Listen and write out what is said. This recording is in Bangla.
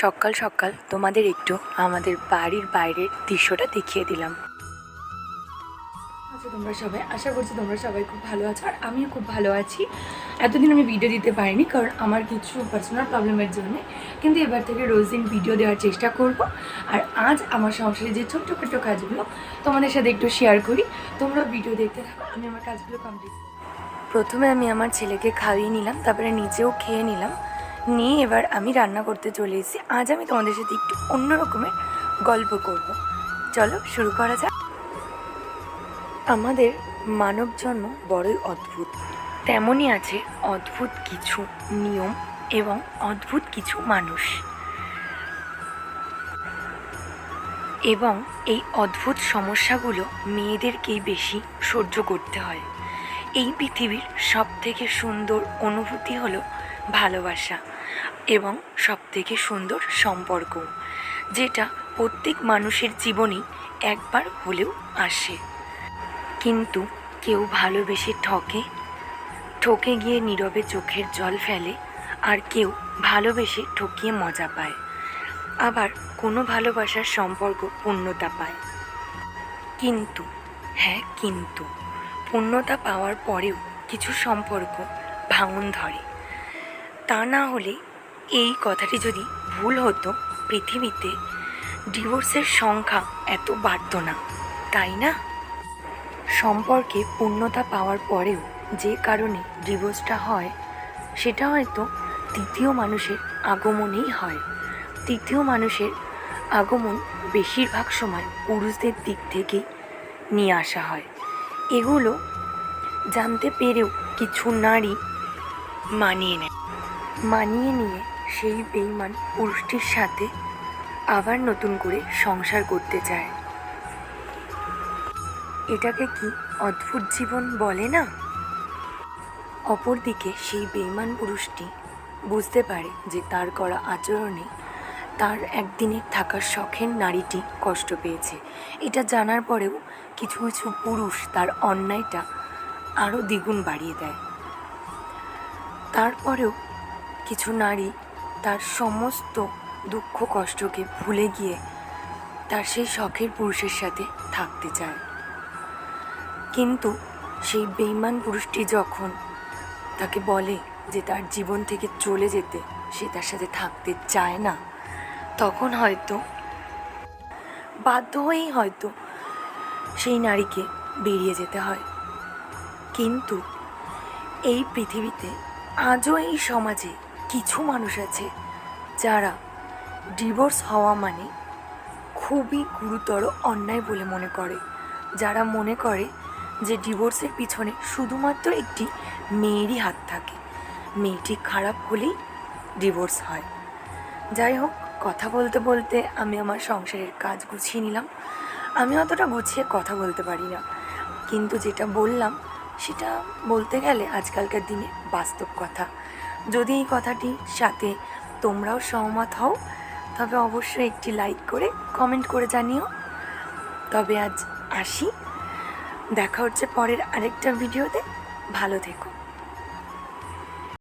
সকাল সকাল তোমাদের একটু আমাদের বাড়ির বাইরের দৃশ্যটা দেখিয়ে দিলাম। আচ্ছা তোমরা সবাই আশা করছি তোমরা সবাই খুব ভালো আছো আর আমিও খুব ভালো আছি। এতদিন আমি ভিডিও দিতে পারিনি কারণ আমার কিছু পার্সোনাল প্রবলেমের জন্য কিন্তু এবার থেকে রোজ দিন ভিডিও দেওয়ার চেষ্টা করব। আর আজ আমার সংসারে যে ছোট্ট ছোট্ট কাজগুলো তোমাদের সাথে একটু শেয়ার করি তোমরা ভিডিও দেখতে থাকো আমি আমার কাজগুলো কমপ্লিট প্রথমে আমি আমার ছেলেকে খাইয়ে নিলাম তারপরে নিজেও খেয়ে নিলাম। নিয়ে এবার আমি রান্না করতে চলে এসেছি। আজ আমি তোমাদের সাথে একটু অন্য রকমের গল্প করব। চলো শুরু করা যাক। আমাদের মানব জন্ম বড়ই অদ্ভুত। তেমনই আছে অদ্ভুত কিছু নিয়ম এবং অদ্ভুত কিছু মানুষ। এবং এই অদ্ভুত সমস্যাগুলো মেয়েদেরকেই বেশি সহ্য করতে হয়। এই পৃথিবীর সব থেকে সুন্দর অনুভূতি হলো ভালোবাসা। এবং সব থেকে সুন্দর সম্পর্ক, যেটা প্রত্যেক মানুষের জীবনেই একবার হলেও আসে। কিন্তু কেউ ভালোবেসে ঠকে ঠকে গিয়ে নীরবে চোখের জল ফেলে, আর কেউ ভালোবেসে ঠকিয়ে মজা পায়। আবার কোনো ভালোবাসার সম্পর্ক পূর্ণতা পায়। কিন্তু হ্যাঁ কিন্তু, পূর্ণতা পাওয়ার পরেও কিছু সম্পর্ক ভাঙন ধরে। তা না হলে এই কথাটি যদি ভুল হতো, পৃথিবীতে ডিভোর্সের সংখ্যা এত বাড়ত না, তাই না? সম্পর্কে পূর্ণতা পাওয়ার পরেও যে কারণে ডিভোর্সটা হয়, সেটা হয়তো তৃতীয় মানুষের আগমনেই হয়। তৃতীয় মানুষের আগমন বেশিরভাগ সময় পুরুষদের দিক থেকেই নিয়ে আসা হয়। এগুলো জানতে পেরেও কিছু নারী মানিয়ে নেয়। মানিয়ে নিয়ে সেই বেইমান পুরুষটির সাথে আবার নতুন করে সংসার করতে চায়। এটাকে কি অদ্ভুত জীবন বলে না? অপরদিকে সেই বেইমান পুরুষটি বুঝতে পারে যে তার করা আচরণে তার একদিনের থাকার শখের নারীটি কষ্ট পেয়েছে। এটা জানার পরেও কিছু কিছু পুরুষ তার অন্যায়টা আরও দ্বিগুণ বাড়িয়ে দেয়। তারপরেও কিছু নারী তার সমস্ত দুঃখ কষ্টকে ভুলে গিয়ে তার সেই শখের পুরুষের সাথে থাকতে চায়। কিন্তু সেই বেইমান পুরুষটি যখন তাকে বলে যে তার জীবন থেকে চলে যেতে সে তার সাথে থাকতে চায় না, তখন হয়তো বাধ্য হয়েই হয়তো সেই নারীকে বেরিয়ে যেতে হয়। কিন্তু এই পৃথিবীতে আজও এই সমাজে কিছু মানুষ আছে যারা ডিভোর্স হওয়া মানে খুবই গুরুতর অন্যায় বলে মনে করে। যারা মনে করে যে ডিভোর্সের পিছনে শুধুমাত্র একটি মেয়েরই হাত থাকে। মেয়েটি খারাপ হলেই ডিভোর্স হয়। যাই হোক, কথা বলতে বলতে আমি আমার সংসারের কাজ গুছিয়ে নিলাম। আমি অতটা গুছিয়ে কথা বলতে পারি না। কিন্তু যেটা বললাম, সেটা বলতে গেলে আজকালকার দিনে বাস্তব কথা। যদি এই কথাটি সাথে তোমরাও সহমত হও, তবে অবশ্যই একটি লাইক করে কমেন্ট করে জানিও। তবে আজ আসি। দেখা হচ্ছে পরের আরেকটা ভিডিওতে ভালো থেকো।